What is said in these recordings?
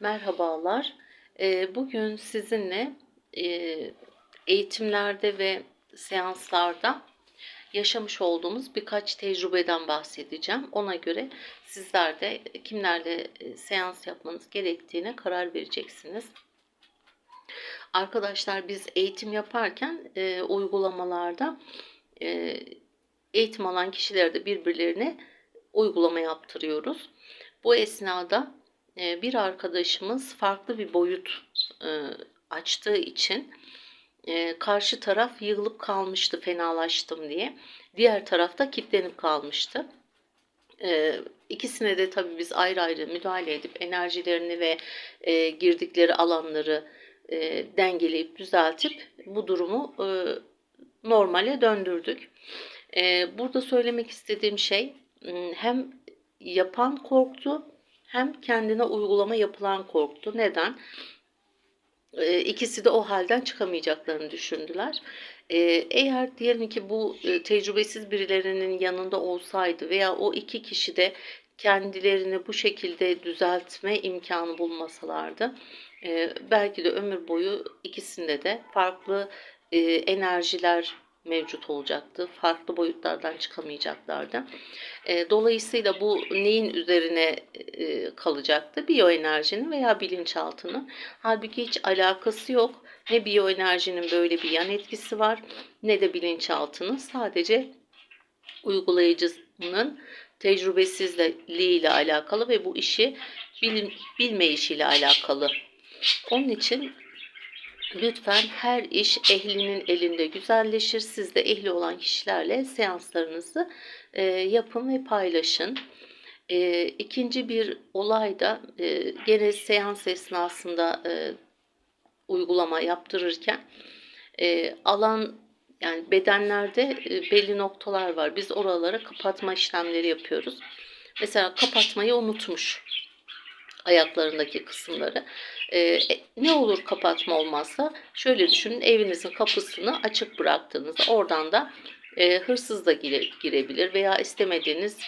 Merhabalar. Eee, Bugün sizinle eee, eğitimlerde ve seanslarda yaşamış olduğumuz birkaç tecrübeden bahsedeceğim. Ona göre sizler de kimlerle e, seans yapmanız gerektiğine karar vereceksiniz. Arkadaşlar biz eğitim yaparken e, uygulamalarda e, eğitim alan kişilere de birbirlerine uygulama yaptırıyoruz. Bu esnada e, bir arkadaşımız farklı bir boyut e, açtığı için e, karşı taraf yığılıp kalmıştı fenalaştım diye. Diğer tarafta kilitlenip kalmıştı. İkisine de tabii biz ayrı ayrı müdahale edip enerjilerini ve girdikleri alanları dengeleyip düzeltip bu durumu normale döndürdük. Burada söylemek istediğim şey hem yapan korktu hem kendine uygulama yapılan korktu. Neden? E, ikisi de o halden çıkamayacaklarını düşündüler. E, eğer diyelim ki bu e, tecrübesiz birilerinin yanında olsaydı veya o iki kişi de kendilerini bu şekilde düzeltme imkanı bulmasalardı e, belki de ömür boyu ikisinde de farklı e, enerjiler mevcut olacaktı. Farklı boyutlardan çıkamayacaklardı. E, dolayısıyla bu neyin üzerine e, kalacaktı? Biyoenerjinin veya bilinçaltının. Halbuki hiç alakası yok. Ne biyoenerjinin böyle bir yan etkisi var ne de bilinçaltının. Sadece uygulayıcının tecrübesizliğiyle alakalı ve bu işi bil, bilmeyişiyle alakalı. Onun için Lütfen her iş ehlinin elinde güzelleşir. Siz de ehli olan kişilerle seanslarınızı e, yapın ve paylaşın. E, ikinci bir olay da e, gene seans esnasında e, uygulama yaptırırken e, alan yani bedenlerde e, belli noktalar var. Biz oralara kapatma işlemleri yapıyoruz. Mesela kapatmayı unutmuş ayaklarındaki kısımları. Ee, ne olur kapatma olmazsa şöyle düşünün evinizin kapısını açık bıraktığınızda oradan da e, hırsız da gire, girebilir veya istemediğiniz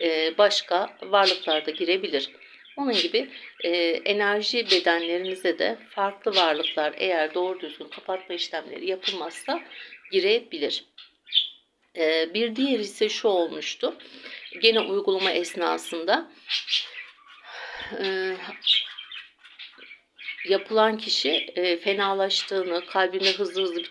e, başka varlıklar da girebilir. Onun gibi e, enerji bedenlerinize de farklı varlıklar eğer doğru düzgün kapatma işlemleri yapılmazsa girebilir. E, bir diğer ise şu olmuştu. Gene uygulama esnasında e, yapılan kişi e, fenalaştığını, kalbinde hızlı hızlı bir